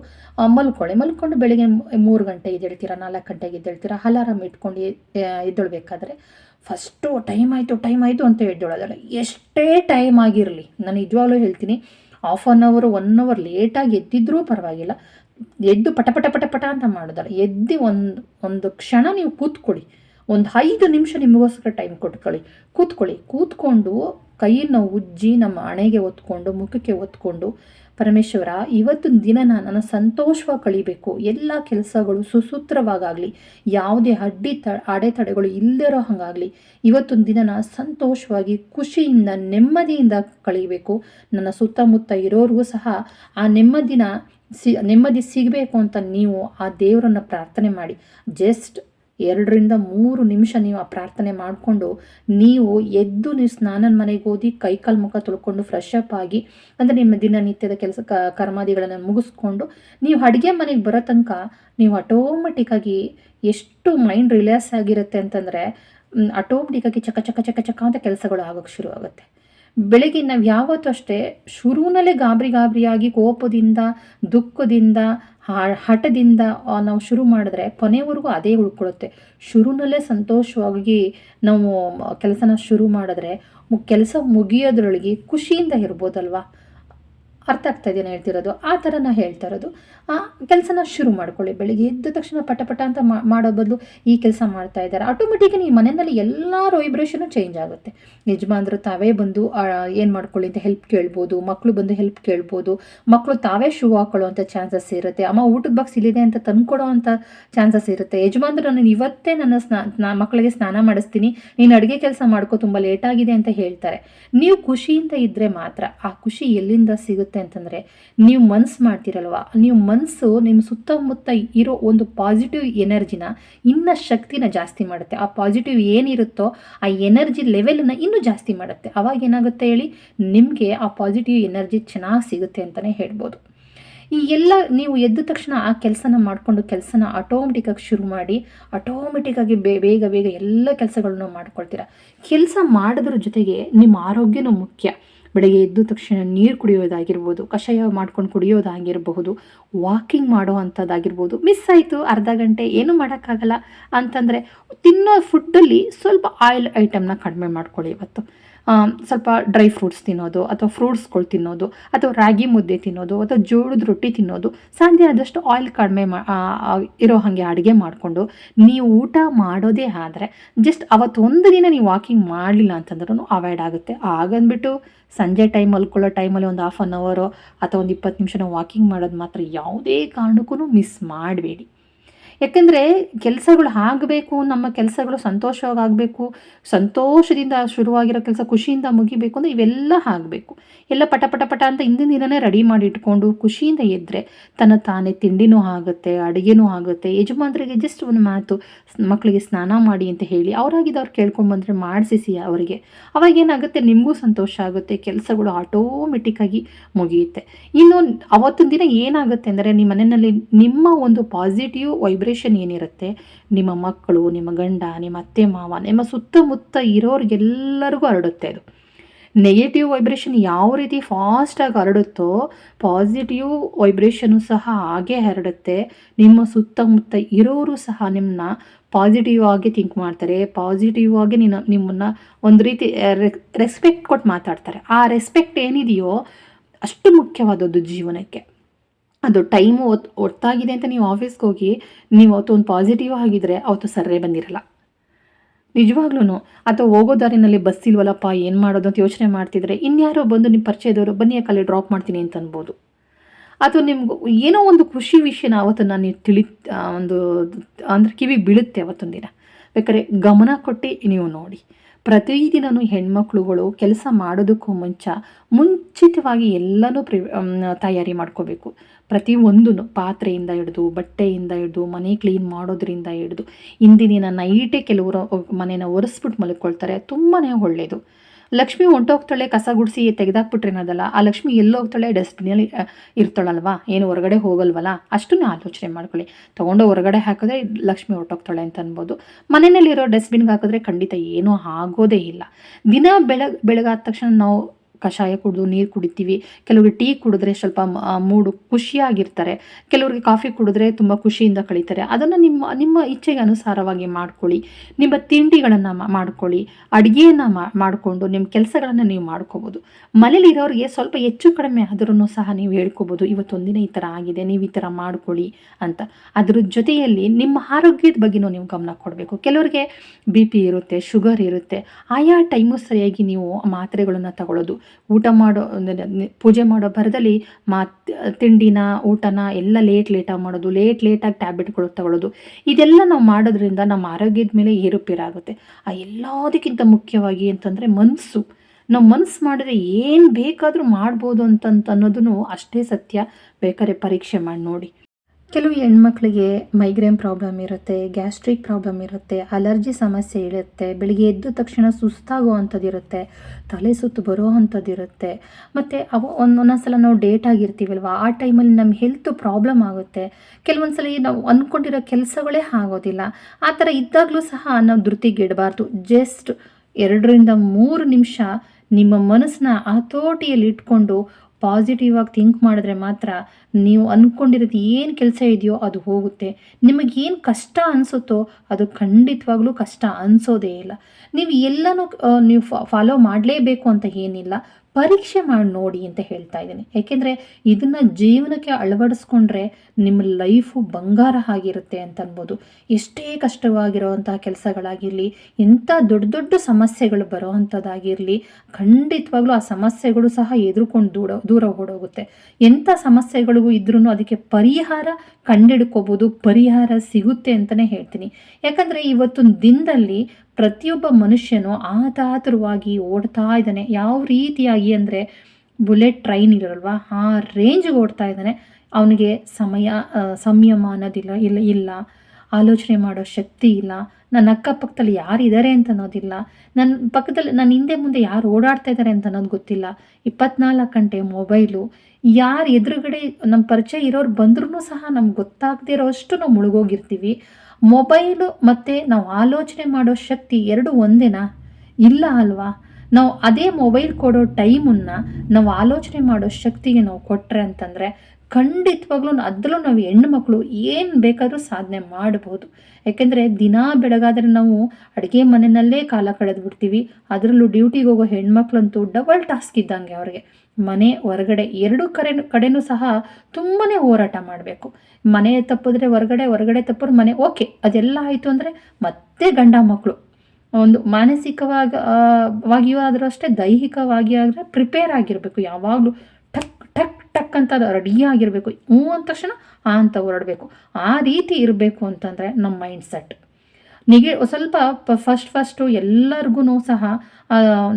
ಮಲ್ಕೊಳ್ಳಿ. ಮಲ್ಕೊಂಡು ಬೆಳಿಗ್ಗೆ ಮೂರು ಗಂಟೆ ಎದ್ದೇಳ್ತೀರಾ? ನಾಲ್ಕು ಗಂಟೆಗೆ ಎದ್ದೇಳ್ತೀರಾ? ಅಲಾರಾಮ್ ಇಟ್ಕೊಂಡು ಎದ್ದೇಳಬೇಕಾದ್ರೆ ಫಸ್ಟು ಟೈಮ್ ಆಯಿತು ಟೈಮ್ ಆಯಿತು ಅಂತ ಎದ್ದೇಳೋದಲ್ಲ ಎಷ್ಟೇ ಟೈಮ್ ಆಗಿರಲಿ, ನಾನು ನಿಜವಾಗ್ಲೂ ಹೇಳ್ತೀನಿ half an hour one hour ಲೇಟಾಗಿ ಎದ್ದಿದ್ರೂ ಪರವಾಗಿಲ್ಲ. ಎದ್ದು ಪಟ ಪಟ ಪಟ ಪಟ ಅಂತ ಮಾಡೋದಲ್ಲ. ಎದ್ದು ಒಂದು ಒಂದು ಕ್ಷಣ ನೀವು ಕೂತ್ಕೊಳ್ಳಿ. ಒಂದು ಐದು ನಿಮಿಷ ನಿಮಗೋಸ್ಕರ ಟೈಮ್ ಕೊಟ್ಕೊಳ್ಳಿ. ಕೂತ್ಕೊಳ್ಳಿ. ಕೂತ್ಕೊಂಡು ಕೈಯನ್ನು ಉಜ್ಜಿ ನಮ್ಮ ಹಣೆಗೆ ಒತ್ಕೊಂಡು ಮುಖಕ್ಕೆ ಒತ್ಕೊಂಡು ಪರಮೇಶ್ವರ, ಇವತ್ತಿನ ದಿನ ನಾನು ಸಂತೋಷವಾಗಿ ಕಳಿಬೇಕು. ಎಲ್ಲ ಕೆಲಸಗಳು ಸುಸೂತ್ರವಾಗಲಿ ಯಾವುದೇ ಅಡ್ಡಿ ತ, ಅಡೆತಡೆಗಳು ಇಲ್ಲದಿರೋ ಹಾಗಾಗಲಿ. ದಿನ ನಾನು ಸಂತೋಷವಾಗಿ ಖುಷಿಯಿಂದ, ನೆಮ್ಮದಿಯಿಂದ ಕಳಿಬೇಕು. ನನ್ನ ಸುತ್ತಮುತ್ತ ಇರೋರಿಗೂ ಸಹ ಆ ನೆಮ್ಮದಿನ ಸಿ, ನೆಮ್ಮದಿ ಸಿಗಬೇಕು ಅಂತ ನೀವು ಆ ದೇವರನ್ನು ಪ್ರಾರ್ಥನೆ ಮಾಡಿ. ಜಸ್ಟ್ ಎರಡರಿಂದ ಮೂರು ನಿಮಿಷ ನೀವು ಆ ಪ್ರಾರ್ಥನೆ ಮಾಡಿಕೊಂಡು ನೀವು ಎದ್ದು ನೀವು ಸ್ನಾನನ ಮನೆಗೆ ಓದಿ ಕೈಕಾಲು ಮುಖ ತೊಳ್ಕೊಂಡು ಫ್ರೆಶ್ ಅಪ್ ಆಗಿ ಅಂದರೆ ನಿಮ್ಮ ದಿನನಿತ್ಯದ ಕೆಲಸ ಕ, ಕರ್ಮಾದಿಗಳನ್ನು ಮುಗಿಸ್ಕೊಂಡು ನೀವು ಅಡುಗೆ ಮನೆಗೆ ಬರೋ ತನಕ ನೀವು ಆಟೋಮೆಟಿಕ್ಕಾಗಿ ಎಷ್ಟು ಮೈಂಡ್ ರಿಲ್ಯಾಕ್ಸ್ ಆಗಿರುತ್ತೆ ಅಂತಂದರೆ ಆಟೋಮೆಟಿಕ್ಕಾಗಿ ಚಕ ಚಕ ಚಕ ಚಕ ಅಂತ ಕೆಲಸಗಳು ಆಗೋಕ್ಕೆ ಶುರು ಆಗುತ್ತೆ ಬೆಳಗ್ಗೆ ನಾವು ಯಾವತ್ತೂ ಅಷ್ಟೇ ಶುರುವಿನಲ್ಲೇ ಗಾಬರಿ ಗಾಬರಿಯಾಗಿ ಕೋಪದಿಂದ, ದುಃಖದಿಂದ ಹಠದಿಂದ ನಾವು ಶುರು ಮಾಡಿದ್ರೆ ಕೊನೆವರೆಗೂ ಅದೇ ಉಳ್ಕೊಳ್ಳುತ್ತೆ ಶುರುನಲ್ಲೇ ಸಂತೋಷವಾಗಿ ನಾವು ಕೆಲಸನ ಶುರು ಮಾಡಿದ್ರೆ ಕೆಲಸ ಮುಗಿಯೋದ್ರೊಳಗೆ ಖುಷಿಯಿಂದ ಇರ್ಬೋದಲ್ವಾ? ಅರ್ಥ ಆಗ್ತಾ ಇದೆಯಾ ಹೇಳ್ತಿರೋದು? ಆ ಥರ ನಾ ಹೇಳ್ತಾ ಇರೋದು. ಆ ಕೆಲಸನ ಶುರು ಮಾಡ್ಕೊಳ್ಳಿ. ಬೆಳಿಗ್ಗೆ ಎದ್ದ ತಕ್ಷಣ ಪಟ ಪಟ ಅಂತ ಮಾಡೋ ಬದಲು ಈ ಕೆಲಸ ಮಾಡ್ತಾ ಇದ್ದಾರೆ. ಆಟೋಮೆಟಿಕ್ ಈ ಮನೆಯಲ್ಲಿ ಎಲ್ಲ ವೈಬ್ರೇಷನು ಚೇಂಜ್ ಆಗುತ್ತೆ. ಯಜಮಾನ್ರು ತಾವೇ ಬಂದು ಏನು ಮಾಡ್ಕೊಳ್ಳಿ ಅಂತ ಹೆಲ್ಪ್ ಕೇಳ್ಬೋದು. ಮಕ್ಕಳು ಬಂದು ಹೆಲ್ಪ್ ಕೇಳ್ಬೋದು. ಮಕ್ಕಳು ತಾವೇ ಶೂ ಹಾಕೊಳ್ಳುವಂಥ ಚಾನ್ಸಸ್ ಇರುತ್ತೆ. ಅಮ್ಮ ಊಟದ ಬಾಕ್ಸ್ ಇಲ್ಲಿದೆ ಅಂತ ತಂದ್ಕೊಡೋ ಅಂತ ಚಾನ್ಸಸ್ ಇರುತ್ತೆ. ಯಜಮಾನ್ರು ನಾನು ಇವತ್ತೇ ನನ್ನ ಸ್ನಾ ಮಕ್ಕಳಿಗೆ ಸ್ನಾನ ಮಾಡಿಸ್ತೀನಿ. ನೀನು ಅಡುಗೆ ಕೆಲಸ ಮಾಡ್ಕೋ, ತುಂಬ ಲೇಟಾಗಿದೆ ಅಂತ ಹೇಳ್ತಾರೆ. ನೀವು ಖುಷಿಯಿಂದ ಇದ್ದರೆ ಮಾತ್ರ. ಆ ಖುಷಿ ಎಲ್ಲಿಂದ ಸಿಗುತ್ತೆ? ಅಂತಂದರೆ ನೀವು ಮನಸ್ಸು ಮಾಡ್ತೀರಲ್ವ? ನೀವು ಮನಸ್ಸು ನಿಮ್ಮ ಸುತ್ತಮುತ್ತ ಇರೋ ಒಂದು ಪಾಸಿಟಿವ್ ಎನರ್ಜಿನ ಇನ್ನ ಶಕ್ತಿನ ಜಾಸ್ತಿ ಮಾಡುತ್ತೆ. ಆ ಪಾಸಿಟಿವ್ ಏನಿರುತ್ತೋ ಆ ಎನರ್ಜಿ ಲೆವೆಲನ್ನು ಇನ್ನೂ ಜಾಸ್ತಿ ಮಾಡುತ್ತೆ. ಅವಾಗ ಏನಾಗುತ್ತೆ ಹೇಳಿ? ನಿಮಗೆ ಆ ಪಾಸಿಟಿವ್ ಎನರ್ಜಿ ಚೆನ್ನಾಗಿ ಸಿಗುತ್ತೆ ಅಂತಲೇ ಹೇಳ್ಬೋದು. ಈ ಎಲ್ಲ ನೀವು ಎದ್ದ ತಕ್ಷಣ ಆ ಕೆಲಸನ ಮಾಡಿಕೊಂಡು ಕೆಲಸನ ಆಟೋಮೆಟಿಕ್ಕಾಗಿ ಶುರು ಮಾಡಿ ಆಟೋಮೆಟಿಕ್ಕಾಗಿ ಬೇಗ ಬೇಗ ಎಲ್ಲ ಕೆಲಸಗಳನ್ನು ಮಾಡ್ಕೊಳ್ತೀರಾ. ಕೆಲಸ ಮಾಡೋದ್ರ ಜೊತೆಗೆ ನಿಮ್ಮ ಆರೋಗ್ಯನೂ ಮುಖ್ಯ. ಬೆಳಗ್ಗೆ ಎದ್ದ ತಕ್ಷಣ ನೀರು ಕುಡಿಯೋದಾಗಿರ್ಬೋದು, ಕಷಾಯ ಮಾಡ್ಕೊಂಡು ಕುಡಿಯೋದಾಗಿರಬಹುದು ವಾಕಿಂಗ್ ಮಾಡೋ ಅಂಥದ್ದಾಗಿರ್ಬೋದು ಮಿಸ್ ಆಯಿತು, ಅರ್ಧ ಗಂಟೆ ಏನು ಮಾಡೋಕ್ಕಾಗಲ್ಲ ಅಂತಂದರೆ ತಿನ್ನೋ ಫುಡ್ಡಲ್ಲಿ ಸ್ವಲ್ಪ ಆಯಿಲ್ ಐಟಮ್ನ ಕಡಿಮೆ ಮಾಡ್ಕೊಳ್ಳಿ ಇವತ್ತು. ಸ್ವಲ್ಪ ಡ್ರೈ ಫ್ರೂಟ್ಸ್ ತಿನ್ನೋದು ಅಥವಾ ಫ್ರೂಟ್ಸ್ಗಳು ತಿನ್ನೋದು ಅಥವಾ ರಾಗಿ ಮುದ್ದೆ ತಿನ್ನೋದು ಅಥವಾ ಜೋಳದ ರೊಟ್ಟಿ ತಿನ್ನೋದು ಸಾಧ್ಯ ಆದಷ್ಟು ಆಯಿಲ್ ಕಡಿಮೆ ಮಾ ಇರೋ ಹಾಗೆ ಅಡುಗೆ ಮಾಡಿಕೊಂಡು ನೀವು ಊಟ ಮಾಡೋದೇ ಆದರೆ ಜಸ್ಟ್ ಅವತ್ತೊಂದು ದಿನ ನೀವು ವಾಕಿಂಗ್ ಮಾಡಲಿಲ್ಲ ಅಂತಂದ್ರೂ ಅವಾಯ್ಡ್ ಆಗುತ್ತೆ. ಆಗಂದ್ಬಿಟ್ಟು ಸಂಜೆ ಟೈಮ್ ಅಲ್ಕೊಳ್ಳೋ ಟೈಮಲ್ಲಿ ಒಂದು ಹಾಫ್ ಆನ್ ಅವರು ಅಥವಾ ಒಂದು ಇಪ್ಪತ್ತು ನಿಮಿಷ ವಾಕಿಂಗ್ ಮಾಡೋದು ಮಾತ್ರ ಯಾವುದೇ ಕಾರಣಕ್ಕೂ ಮಿಸ್ ಮಾಡಬೇಡಿ. ಯಾಕೆಂದರೆ ಕೆಲಸಗಳು ಆಗಬೇಕು, ನಮ್ಮ ಕೆಲಸಗಳು ಸಂತೋಷವಾಗಿ ಆಗಬೇಕು ಸಂತೋಷದಿಂದ ಶುರುವಾಗಿರೋ ಕೆಲಸ ಖುಷಿಯಿಂದ ಮುಗಿಬೇಕು ಅಂದರೆ ಇವೆಲ್ಲ ಆಗಬೇಕು. ಎಲ್ಲ ಪಟ ಪಟ ಪಟ ಅಂತ ಹಿಂದಿನ ದಿನನೇ ರೆಡಿ ಮಾಡಿ ಇಟ್ಕೊಂಡು ಖುಷಿಯಿಂದ ಎದ್ದರೆ ತನ್ನ ತಾನೇ ತಿಂಡಿನೂ ಆಗುತ್ತೆ, ಅಡುಗೆನೂ ಆಗುತ್ತೆ, ಯಜಮಾನ್ರಿಗೆ ಜಸ್ಟ್ ಒಂದು ಮಾತು ಮಕ್ಕಳಿಗೆ ಸ್ನಾನ ಮಾಡಿ ಅಂತ ಹೇಳಿ ಅವರಾಗಿದ್ದು ಕೇಳ್ಕೊಂಡು ಬಂದರೆ ಮಾಡಿಸಿ ಅವರಿಗೆ. ಅವಾಗ ಏನಾಗುತ್ತೆ? ನಿಮಗೂ ಸಂತೋಷ ಆಗುತ್ತೆ, ಕೆಲಸಗಳು ಆಟೋಮೆಟಿಕ್ಕಾಗಿ ಮುಗಿಯುತ್ತೆ. ಇನ್ನು ಅವತ್ತಿನ ದಿನ ಏನಾಗುತ್ತೆ ಅಂದರೆ ನಿಮ್ಮ ಮನೆಯಲ್ಲಿ ನಿಮ್ಮ ಒಂದು ಪಾಸಿಟಿವ್ ವೈಬ್ರೇಷನ್ ಏನಿರುತ್ತೆ? ನಿಮ್ಮ ಮಕ್ಕಳು, ನಿಮ್ಮ ಗಂಡ, ನಿಮ್ಮ ಅತ್ತೆ, ಮಾವ, ನಿಮ್ಮ ಸುತ್ತಮುತ್ತ ಇರೋರಿಗೆಲ್ಲರಿಗೂ ಹರಡುತ್ತೆ ಅದು. ನೆಗೆಟಿವ್ ವೈಬ್ರೇಷನ್ ಯಾವ ರೀತಿ ಫಾಸ್ಟಾಗಿ ಹರಡುತ್ತೋ ಪಾಸಿಟಿವ್ ವೈಬ್ರೇಷನು ಸಹ ಹಾಗೆ ಹರಡುತ್ತೆ. ನಿಮ್ಮ ಸುತ್ತಮುತ್ತ ಇರೋರು ಸಹ ನಿಮ್ಮನ್ನ ಪಾಸಿಟಿವ್ ಆಗಿ ಥಿಂಕ್ ಮಾಡ್ತಾರೆ. ಪಾಸಿಟಿವ್ ಆಗಿ ನಿನ್ನ, ನಿಮ್ಮನ್ನು ಒಂದು ರೀತಿ ರೆಸ್ಪೆಕ್ಟ್ ಕೊಟ್ಟು ಮಾತಾಡ್ತಾರೆ. ಆ ರೆಸ್ಪೆಕ್ಟ್ ಏನಿದೆಯೋ, ಅಷ್ಟು ಮುಖ್ಯವಾದದ್ದು ಜೀವನಕ್ಕೆ. ಅದು ಟೈಮು ಒತ್ತು ಒತ್ತಾಗಿದೆ ಅಂತ ನೀವು ಆಫೀಸ್ಗೆ ಹೋಗಿ ನೀವು ಅವತ್ತು ಒಂದು ಪಾಸಿಟಿವ್ ಆಗಿದ್ದರೆ ಅವತ್ತು ಸರ್ರೇ ಬಂದಿರಲ್ಲ. ನಿಜವಾಗ್ಲೂ ಅಥವಾ ಹೋಗೋ ದಾರಿನಲ್ಲಿ ಬಸ್ ಇಲ್ವಲ್ಲಪ್ಪ, ಏನು ಮಾಡೋದು ಅಂತ ಯೋಚನೆ ಮಾಡ್ತಿದ್ರೆ ಇನ್ಯಾರೋ ಬಂದು ನಿಮ್ಮ ಪರಿಚಯದವರು, ಬನ್ನಿ ಯಾಕಲ್ಲಿ ಡ್ರಾಪ್ ಮಾಡ್ತೀನಿ ಅಂತ ಅನ್ಬೋದು. ಅಥವಾ ನಿಮ್ಗೆ ಏನೋ ಒಂದು ಖುಷಿ ವಿಷಯನ ಅವತ್ತನ್ನು ನೀವು ತಿಳಿ ಒಂದು, ಅಂದರೆ ಕಿವಿ ಬೀಳುತ್ತೆ ಅವತ್ತೊಂದು ದಿನ. ಬೇಕಾದ್ರೆ ಗಮನ ಕೊಟ್ಟು ನೀವು ನೋಡಿ. ಪ್ರತಿದಿನವೂ ಹೆಣ್ಮಕ್ಳುಗಳು ಕೆಲಸ ಮಾಡೋದಕ್ಕೂ ಮುಂಚೆ ಮುಂಚಿತವಾಗಿ ಎಲ್ಲನೂ ಪ್ರಿ ತಯಾರಿ ಮಾಡ್ಕೋಬೇಕು. ಪ್ರತಿಯೊಂದೂ ಪಾತ್ರೆಯಿಂದ ಹಿಡಿದು, ಬಟ್ಟೆಯಿಂದ ಹಿಡಿದು, ಮನೆ ಕ್ಲೀನ್ ಮಾಡೋದ್ರಿಂದ ಹಿಡಿದು ಇಂದಿನ ನೈಟೇ ಕೆಲವರು ಮನೇನ ಒರೆಸ್ಬಿಟ್ಟು ಮಲ್ಕೊಳ್ತಾರೆ ತುಂಬಾ ಒಳ್ಳೆಯದು ಲಕ್ಷ್ಮಿ ಹೊಂಟೋಗ್ತಾಳೆ ಕಸ ಗುಡಿಸಿ ತೆಗೆದಾಕ್ಬಿಟ್ರೇನದಲ್ಲ ಆ ಲಕ್ಷ್ಮಿ ಎಲ್ಲೋಗ್ತಾಳೆ ಡಸ್ಟ್ಬಿನಲ್ಲಿ ಇರ್ತಾಳಲ್ವಾ, ಏನು ಹೊರಗಡೆ ಹೋಗಲ್ವಲ್ಲ, ಅಷ್ಟನ್ನು ಆಲೋಚನೆ ಮಾಡ್ಕೊಳ್ಳಿ. ತೊಗೊಂಡು ಹೊರಗಡೆ ಹಾಕಿದ್ರೆ ಲಕ್ಷ್ಮಿ ಹೊರಟೋಗ್ತಾಳೆ ಅಂತ ಅನ್ಬೋದು. ಮನೆಯಲ್ಲಿರೋ ಡಸ್ಟ್ಬಿನ್ಗೆ ಹಾಕಿದ್ರೆ ಖಂಡಿತ ಏನೂ ಆಗೋದೇ ಇಲ್ಲ. ದಿನ ಬೆಳಗ್ ಬೆಳಗಾದ ತಕ್ಷಣ ನಾವು ಕಷಾಯ ಕುಡಿದು ನೀರು ಕುಡಿತೀವಿ. ಕೆಲವರಿಗೆ ಟೀ ಕುಡಿದ್ರೆ ಸ್ವಲ್ಪ ಮೂಡು ಖುಷಿಯಾಗಿರ್ತಾರೆ. ಕೆಲವ್ರಿಗೆ ಕಾಫಿ ಕುಡಿದ್ರೆ ತುಂಬ ಖುಷಿಯಿಂದ ಕಳೀತಾರೆ. ಅದನ್ನು ನಿಮ್ಮ ನಿಮ್ಮ ಇಚ್ಛೆಗೆ ಅನುಸಾರವಾಗಿ ಮಾಡ್ಕೊಳ್ಳಿ. ನಿಮ್ಮ ತಿಂಡಿಗಳನ್ನು ಮಾಡ್ಕೊಳ್ಳಿ. ಅಡುಗೆಯನ್ನು ಮಾಡಿಕೊಂಡು ನಿಮ್ಮ ಕೆಲಸಗಳನ್ನು ನೀವು ಮಾಡ್ಕೋಬೋದು. ಮನೇಲಿರೋರಿಗೆ ಸ್ವಲ್ಪ ಹೆಚ್ಚು ಕಡಿಮೆ ಆದ್ರೂ ಸಹ ನೀವು ಹೇಳ್ಕೊಬೋದು. ಇವತ್ತೊಂದಿನ ಈ ಥರ ಆಗಿದೆ, ನೀವು ಈ ಥರ ಮಾಡ್ಕೊಳ್ಳಿ ಅಂತ. ಅದ್ರ ಜೊತೆಯಲ್ಲಿ ನಿಮ್ಮ ಆರೋಗ್ಯದ ಬಗ್ಗೆನೂ ನೀವು ಗಮನ ಕೊಡಬೇಕು. ಕೆಲವರಿಗೆ ಬಿ ಪಿ ಇರುತ್ತೆ, ಶುಗರ್ ಇರುತ್ತೆ. ಆಯಾ ಟೈಮು ಸರಿಯಾಗಿ ನೀವು ಮಾತ್ರೆಗಳನ್ನು ತಗೊಳ್ಳೋದು. ಊಟ ಮಾಡೋ ಪೂಜೆ ಮಾಡೋ ಭರದಲ್ಲಿ ಮಾತ್ ತಿಂಡಿನ, ಊಟನ ಎಲ್ಲ ಲೇಟ್ ಲೇಟಾಗಿ ಮಾಡೋದು ಲೇಟ್ ಲೇಟಾಗಿ ಟ್ಯಾಬ್ಲೆಟ್ಗಳು ತಗೊಳ್ಳೋದು ಇದೆಲ್ಲ ನಾವು ಮಾಡೋದ್ರಿಂದ ನಮ್ಮ ಆರೋಗ್ಯದ ಮೇಲೆ ಏರುಪೇರಾಗುತ್ತೆ ಆ ಎಲ್ಲದಕ್ಕಿಂತ ಮುಖ್ಯವಾಗಿ ಅಂತಂದರೆ ಮನಸ್ಸು ನಾವು ಮನಸ್ಸು ಮಾಡಿದ್ರೆ ಏನು ಬೇಕಾದರೂ ಮಾಡ್ಬೋದು ಅಂತಂತ ಅನ್ನೋದನ್ನು ಅಷ್ಟೇ ಸತ್ಯ. ಬೇಕಾದ್ರೆ ಪರೀಕ್ಷೆ ಮಾಡಿ ನೋಡಿ. ಕೆಲವು ಹೆಣ್ಮಕ್ಳಿಗೆ ಮೈಗ್ರೇನ್ ಪ್ರಾಬ್ಲಮ್ ಇರುತ್ತೆ ಗ್ಯಾಸ್ಟ್ರಿಕ್ ಪ್ರಾಬ್ಲಮ್ ಇರುತ್ತೆ ಅಲರ್ಜಿ ಸಮಸ್ಯೆ ಇರುತ್ತೆ, ಬೆಳಿಗ್ಗೆ ಎದ್ದ ತಕ್ಷಣ ಸುಸ್ತಾಗುವಂಥದ್ದು ಇರುತ್ತೆ, ತಲೆ ಸುತ್ತು ಬರೋ ಅಂಥದ್ದು ಇರುತ್ತೆ. ಮತ್ತು ಅವ ಒಂದು ಸಲ ನಾವು ಡೇಟ್ ಆಗಿರ್ತೀವಲ್ವ, ಆ ಟೈಮಲ್ಲಿ ನಮ್ಮ ಹೆಲ್ತ್ ಪ್ರಾಬ್ಲಮ್ ಆಗುತ್ತೆ. ಕೆಲವೊಂದು ಸಲ ನಾವು ಅಂದ್ಕೊಂಡಿರೋ ಕೆಲಸಗಳೇ ಆಗೋದಿಲ್ಲ. ಆ ಥರ ಇದ್ದಾಗಲೂ ಸಹ ನಾವು ಧೃತಿಗೆಡಬಾರ್ದು ಜಸ್ಟ್ ಎರಡರಿಂದ ಮೂರು ನಿಮಿಷ ನಿಮ್ಮ ಮನಸ್ಸನ್ನ ಹತೋಟಿಯಲ್ಲಿ ಇಟ್ಕೊಂಡು ಪಾಸಿಟಿವ್ ಆಗಿ ಥಿಂಕ್ ಮಾಡಿದ್ರೆ ಮಾತ್ರ ನೀವು ಅಂದ್ಕೊಂಡಿರೋದು ಏನು ಕೆಲಸ ಇದೆಯೋ ಅದು ಹೋಗುತ್ತೆ. ನಿಮಗೇನು ಕಷ್ಟ ಅನಿಸುತ್ತೋ ಅದು ಖಂಡಿತವಾಗ್ಲೂ ಕಷ್ಟ ಅನಿಸೋದೇ ಇಲ್ಲ. ನೀವು ಎಲ್ಲನೂ ನೀವು ಫಾಲೋ ಮಾಡಲೇಬೇಕು ಅಂತ ಏನಿಲ್ಲ. ಪರೀಕ್ಷೆ ಮಾಡಿ ನೋಡಿ ಅಂತ ಹೇಳ್ತಾ ಇದ್ದೀನಿ. ಯಾಕೆಂದರೆ ಇದನ್ನು ಜೀವನಕ್ಕೆ ಅಳವಡಿಸ್ಕೊಂಡ್ರೆ ನಿಮ್ಮ ಲೈಫು ಬಂಗಾರ ಆಗಿರುತ್ತೆ ಅಂತ ಅನ್ಬೋದು. ಎಷ್ಟೇ ಕಷ್ಟವಾಗಿರೋವಂತಹ ಕೆಲಸಗಳಾಗಿರಲಿ, ಎಂಥ ದೊಡ್ಡ ದೊಡ್ಡ ಸಮಸ್ಯೆಗಳು ಬರೋವಂಥದ್ದಾಗಿರಲಿ, ಖಂಡಿತವಾಗ್ಲೂ ಆ ಸಮಸ್ಯೆಗಳು ಸಹ ಎದುರುಕೊಂಡು ದೂರ ದೂರ ಓಡೋಗುತ್ತೆ. ಎಂಥ ಸಮಸ್ಯೆಗಳಿಗೂ ಇದ್ರೂ ಅದಕ್ಕೆ ಪರಿಹಾರ ಕಂಡಿಡ್ಕೋಬೋದು, ಪರಿಹಾರ ಸಿಗುತ್ತೆ ಅಂತಲೇ ಹೇಳ್ತೀನಿ. ಯಾಕಂದರೆ ಇವತ್ತೊಂದು ದಿನದಲ್ಲಿ ಪ್ರತಿಯೊಬ್ಬ ಮನುಷ್ಯನು ಆತಾತುರವಾಗಿ ಓಡ್ತಾ ಇದ್ದಾನೆ. ಯಾವ ರೀತಿಯಾಗಿ ಅಂದರೆ ಬುಲೆಟ್ ಟ್ರೈನ್ ಇರಲ್ವಾ? ಆ ರೇಂಜ್ಗೆ ಓಡ್ತಾ ಇದ್ದಾನೆ. ಅವನಿಗೆ ಸಮಯ ಸಂಯಮ ಅನ್ನೋದಿಲ್ಲ, ಇಲ್ಲ ಇಲ್ಲ. ಆಲೋಚನೆ ಮಾಡೋ ಶಕ್ತಿ ಇಲ್ಲ. ನನ್ನ ಅಕ್ಕಪಕ್ಕದಲ್ಲಿ ಯಾರಿದ್ದಾರೆ ಅಂತ ಅನ್ನೋದಿಲ್ಲ. ನನ್ನ ಪಕ್ಕದಲ್ಲಿ, ನನ್ನ ಹಿಂದೆ ಮುಂದೆ ಯಾರು ಓಡಾಡ್ತಾ ಇದ್ದಾರೆ ಅಂತ ಅನ್ನೋದು ಗೊತ್ತಿಲ್ಲ. ಇಪ್ಪತ್ನಾಲ್ಕು ಗಂಟೆ ಮೊಬೈಲು. ಯಾರು ಎದುರುಗಡೆ ನಮ್ಮ ಪರಿಚಯ ಇರೋರು ಬಂದ್ರೂ ಸಹ ನಮ್ಗೆ ಗೊತ್ತಾಗದೇ ಇರೋಷ್ಟು ನಾವು ಮುಳುಗೋಗಿರ್ತೀವಿ. ಮೊಬೈಲು ಮತ್ತು ನಾವು ಆಲೋಚನೆ ಮಾಡೋ ಶಕ್ತಿ ಎರಡು ಒಂದೇನಾ? ಇಲ್ಲ ಅಲ್ವಾ? ನಾವು ಅದೇ ಮೊಬೈಲ್ ಕೊಡೋ ಟೈಮನ್ನು ನಾವು ಆಲೋಚನೆ ಮಾಡೋ ಶಕ್ತಿಗೆ ನಾವು ಕೊಟ್ಟರೆ ಅಂತಂದರೆ ಖಂಡಿತವಾಗ್ಲೂ ಅದರಲ್ಲೂ ನಾವು ಹೆಣ್ಣು ಮಕ್ಕಳು ಏನು ಬೇಕಾದರೂ ಸಾಧನೆ ಮಾಡಬಹುದು ಯಾಕೆಂದರೆ ದಿನ ಬೆಳಗಾದರೆ ನಾವು ಅಡುಗೆ ಮನೆಯಲ್ಲೇ ಕಾಲ ಕಳೆದು ಬಿಡ್ತೀವಿ ಅದರಲ್ಲೂ ಡ್ಯೂಟಿಗೆ ಹೋಗೋ ಹೆಣ್ಮಕ್ಳಂತೂ ಡಬಲ್ ಟಾಸ್ಕ್ ಇದ್ದಂಗೆ ಅವ್ರಿಗೆ. ಮನೆ ಹೊರಗಡೆ ಎರಡು ಕಡೆ ಕಡೆನೂ ಸಹ ತುಂಬಾ ಹೋರಾಟ ಮಾಡಬೇಕು. ಮನೆ ತಪ್ಪಿದ್ರೆ ಹೊರಗಡೆ ಹೊರಗಡೆ ತಪ್ಪಿದ್ರೆ ಮನೆ, ಓಕೆ, ಅದೆಲ್ಲ ಆಯಿತು ಅಂದರೆ ಮತ್ತೆ ಗಂಡ ಮಕ್ಕಳು ಒಂದು ಮಾನಸಿಕವಾಗಿ ವಾಗಿಯೂ ಆದರೂ ಅಷ್ಟೇ ದೈಹಿಕವಾಗಿ ಆದರೆ ಪ್ರಿಪೇರ್ ಆಗಿರಬೇಕು. ಯಾವಾಗಲೂ ಟಕ್ ಟಕ್ ಟಕ್ ಅಂತ ಅಂತ ರೆಡಿಯಾಗಿರಬೇಕು ಹ್ಞೂ ಅಂದ ತಕ್ಷಣ ಆ ಅಂತ ಹೊರಡಬೇಕು. ಆ ರೀತಿ ಇರಬೇಕು ಅಂತಂದರೆ ನಮ್ಮ ಮೈಂಡ್ ಸೆಟ್ ನಿಗೆ ಸ್ವಲ್ಪ ಫಸ್ಟ್ ಫಸ್ಟು ಎಲ್ಲರಿಗೂ ಸಹ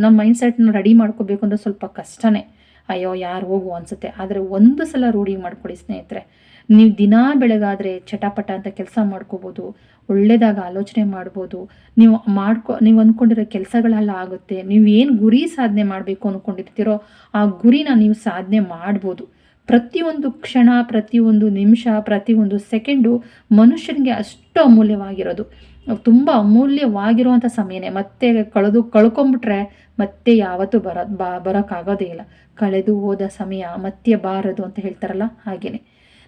ನಮ್ಮ ಮೈಂಡ್ ಸೆಟ್ನ ರೆಡಿ ಮಾಡ್ಕೋಬೇಕು ಅಂದರೆ ಸ್ವಲ್ಪ ಕಷ್ಟನೇ. ಅಯ್ಯೋ, ಯಾರು ಹೋಗು ಅನಿಸುತ್ತೆ. ಆದರೆ ಒಂದು ಸಲ ರೂಢಿ ಮಾಡ್ಕೊಡಿ ಸ್ನೇಹಿತರೆ. ನೀವು ದಿನಾ ಬೆಳಗಾದರೆ ಚಟಪಟ ಅಂತ ಕೆಲಸ ಮಾಡ್ಕೋಬೋದು ಒಳ್ಳೆಯದಾಗ ಆಲೋಚನೆ ಮಾಡ್ಬೋದು. ನೀವು ಮಾಡ್ಕೊ, ನೀವು ಅಂದ್ಕೊಂಡಿರೋ ಕೆಲಸಗಳೆಲ್ಲ ಆಗುತ್ತೆ. ನೀವು ಏನು ಗುರಿ ಸಾಧನೆ ಮಾಡಬೇಕು ಅಂದ್ಕೊಂಡಿರ್ತೀರೋ ಆ ಗುರಿನ ನೀವು ಸಾಧನೆ ಮಾಡ್ಬೋದು. ಪ್ರತಿಯೊಂದು ಕ್ಷಣ, ಪ್ರತಿಯೊಂದು ನಿಮಿಷ, ಪ್ರತಿಯೊಂದು ಸೆಕೆಂಡು ಮನುಷ್ಯನಿಗೆ ಅಷ್ಟು ಅಮೂಲ್ಯವಾಗಿರೋದು. ತುಂಬ ಅಮೂಲ್ಯವಾಗಿರುವಂಥ ಸಮಯನೇ. ಮತ್ತೆ ಕಳೆದು ಕಳ್ಕೊಂಬಿಟ್ರೆ ಮತ್ತೆ ಯಾವತ್ತೂ ಬರ, ಬಾ, ಬರೋಕ್ಕಾಗೋದೇ ಇಲ್ಲ. ಕಳೆದು ಹೋದ ಸಮಯ, ಮತ್ತೆ ಬಾರದು ಅಂತ ಹೇಳ್ತಾರಲ್ಲ ಹಾಗೇನೆ.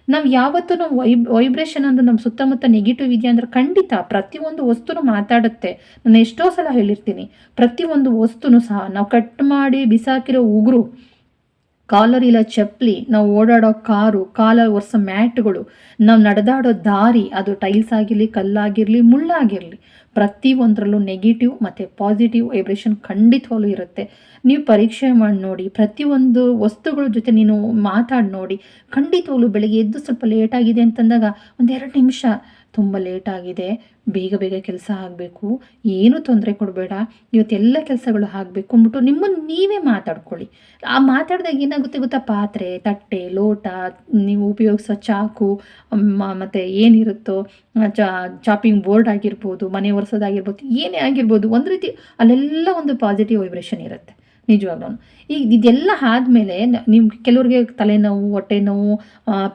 ನಾವು ಯಾವತ್ತೂ ನಾವು ವೈಬ್, ವೈಬ್ರೇಷನ್ ಅಂದ್ರೆ ನಮ್ಮ ಸುತ್ತಮುತ್ತ ನೆಗೆಟಿವ್ ಇದೆಯಾ ಅಂದ್ರೆ ಖಂಡಿತ ಪ್ರತಿಯೊಂದು ವಸ್ತುನು ಮಾತಾಡುತ್ತೆ. ನಾನು ಎಷ್ಟೋ ಸಲ ಹೇಳಿರ್ತೀನಿ, ಪ್ರತಿಯೊಂದು ವಸ್ತುನು ಸಹ ನಾವು ಕಟ್ ಮಾಡಿ ಬಿಸಾಕಿರೋ ಉಗುರು ಕಾಲರಿಲ್ಲ ಚಪ್ಪಲಿ, ನಾವು ಓಡಾಡೋ ಕಾರು, ಕಾಲ ಒರೆಸೋ ಮ್ಯಾಟ್ಗಳು, ನಾವು ನಡೆದಾಡೋ ದಾರಿ, ಅದು ಟೈಲ್ಸ್ ಆಗಿರಲಿ, ಕಲ್ಲಾಗಿರಲಿ, ಮುಳ್ಳಾಗಿರಲಿ, ಪ್ರತಿಯೊಂದರಲ್ಲೂ ನೆಗೆಟಿವ್ ಮತ್ತು ಪಾಸಿಟಿವ್ ವೈಬ್ರೇಷನ್ ಖಂಡಿತವಾಗ್ಲೂ ಇರುತ್ತೆ. ನೀವು ಪರೀಕ್ಷೆ ಮಾಡಿ ನೋಡಿ, ಪ್ರತಿಯೊಂದು ವಸ್ತುಗಳ ಜೊತೆ ನೀನು ಮಾತಾಡಿ ನೋಡಿ, ಖಂಡಿತವಾಗ್ಲೂ ಬೆಳಗ್ಗೆ ಎದ್ದು ಸ್ವಲ್ಪ ಲೇಟಾಗಿದೆ ಅಂತಂದಾಗ ಒಂದೆರಡು ನಿಮಿಷ ತುಂಬ ಲೇಟ್ ಆಗಿದೆ, ಬೇಗ ಬೇಗ ಕೆಲಸ ಆಗಬೇಕು, ಏನೂ ತೊಂದರೆ ಕೊಡಬೇಡ, ಇವತ್ತೆಲ್ಲ ಕೆಲಸಗಳು ಆಗಬೇಕು ಅಂದ್ಬಿಟ್ಟು ನಿಮ್ಮನ್ನು ನೀವೇ ಮಾತಾಡ್ಕೊಳ್ಳಿ. ಆ ಮಾತಾಡಿದಾಗ ಏನಾಗುತ್ತೆ ಗೊತ್ತಾ? ಪಾತ್ರೆ, ತಟ್ಟೆ, ಲೋಟ, ನೀವು ಉಪಯೋಗಿಸೋ ಚಾಕು ಮತ್ತು ಏನಿರುತ್ತೋ ಚಾಪಿಂಗ್ ಬೋರ್ಡ್ ಆಗಿರ್ಬೋದು, ಮನೆ ಒರೆಸೋದಾಗಿರ್ಬೋದು, ಏನೇ ಆಗಿರ್ಬೋದು, ಒಂದು ರೀತಿ ಅಲ್ಲೆಲ್ಲ ಒಂದು ಪಾಸಿಟಿವ್ ವೈಬ್ರೇಷನ್ ಇರುತ್ತೆ. ನಿಜವಾಗ್ಲೂ ಈಗ ಇದೆಲ್ಲ ಆದಮೇಲೆ ನಿಮ್ಗೆ ಕೆಲವ್ರಿಗೆ ತಲೆನೋವು ಹೊಟ್ಟೆ ನೋವು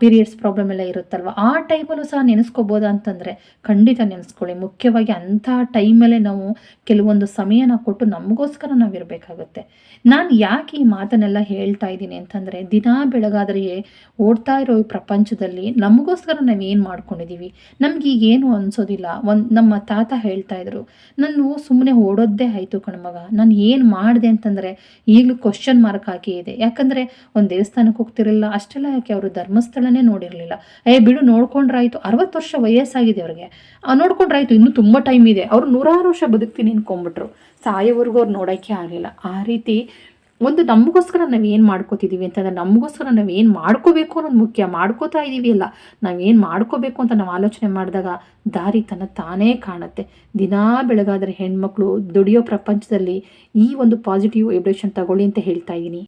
ಪೀರಿಯಡ್ಸ್ ಪ್ರಾಬ್ಲಮ್ ಎಲ್ಲ ಇರುತ್ತಲ್ವ? ಆ ಟೈಮಲ್ಲೂ ಸಹ ನೆನೆಸ್ಕೋಬೋದಾ ಅಂತಂದರೆ ಖಂಡಿತ ನೆನೆಸ್ಕೊಳ್ಳಿ. ಮುಖ್ಯವಾಗಿ ಅಂಥ ಟೈಮಲ್ಲೇ ನಾವು ಕೆಲವೊಂದು ಸಮಯನ ಕೊಟ್ಟು ನಮಗೋಸ್ಕರ ನಾವು ಇರಬೇಕಾಗುತ್ತೆ ನಾನು ಯಾಕೆ ಈ ಮಾತನ್ನೆಲ್ಲ ಹೇಳ್ತಾ ಇದ್ದೀನಿ ಅಂತಂದರೆ ದಿನಾ ಬೆಳಗಾದರೆ ಓಡ್ತಾ ಇರೋ ಈ ಪ್ರಪಂಚದಲ್ಲಿ ನಮಗೋಸ್ಕರ ನಾವು ಏನು ಮಾಡ್ಕೊಂಡಿದ್ದೀವಿ ನಮ್ಗೆ ಈಗ ಏನು ಅನಿಸೋದಿಲ್ಲ. ಒಂದು ನಮ್ಮ ತಾತ ಹೇಳ್ತಾ ಇದ್ರು, ನಾನು ಸುಮ್ಮನೆ ಓಡೋದೇ ಆಯಿತು ಕಣ್ಮಗ. ನಾನು ಏನು ಮಾಡಿದೆ ಅಂತಂದರೆ ಈಗಲೂ ಕ್ವಶನ್ ಮಾರ್ಕ್ ಹಾಕಿ ಇದೆ. ಯಾಕಂದರೆ ಒಂದು ದೇವಸ್ಥಾನಕ್ಕೆ ಹೋಗ್ತಿರಲಿಲ್ಲ, ಅಷ್ಟೆಲ್ಲ ಯಾಕೆ ಅವರು ಧರ್ಮಸ್ಥಳನೇ ನೋಡಿರಲಿಲ್ಲ. ಏ, ಬಿಡು, ನೋಡ್ಕೊಂಡ್ರಾಯ್ತು. ಅರವತ್ತು ವರ್ಷ ವಯಸ್ಸಾಗಿದೆ ಅವ್ರಿಗೆ. ನೋಡ್ಕೊಂಡ್ರಾಯ್ತು. ಇನ್ನೂ ತುಂಬ ಟೈಮ್ ಇದೆ. ಅವರು ನೂರಾರು ವರ್ಷ ಬದುಕ್ತೀನಿ ಅನ್ಕೊಂಡ್ಬಿಟ್ರು. ಸಾಯೋವರೆಗೂ ಅವ್ರು ನೋಡೋಕ್ಕೆ ಆಗಲಿಲ್ಲ. ಆ ರೀತಿ ಒಂದು ನಮಗೋಸ್ಕರ ನಾವು ಏನು ಮಾಡ್ಕೋತಿದ್ದೀವಿ ಅಂತಂದರೆ ನಮಗೋಸ್ಕರ ನಾವು ಏನು ಮಾಡ್ಕೋಬೇಕು ಅನ್ನೋದು ಮುಖ್ಯ. ಮಾಡ್ಕೋತಾ ಇದ್ದೀವಿ ಅಲ್ಲ. ನಾವೇನು ಮಾಡ್ಕೋಬೇಕು ಅಂತ ನಾವು ಆಲೋಚನೆ ಮಾಡಿದಾಗ ದಾರಿ ತನ್ನ ತಾನೇ ಕಾಣುತ್ತೆ. ದಿನಾ ಬೆಳಗಾದರೆ ಹೆಣ್ಮಕ್ಳು ದುಡಿಯೋ ಪ್ರಪಂಚದಲ್ಲಿ ಈ ಒಂದು ಪಾಸಿಟಿವ್ ವೈಬ್ರೇಷನ್ ತಗೊಳ್ಳಿ ಅಂತ ಹೇಳ್ತಾ ಇದ್ದೀನಿ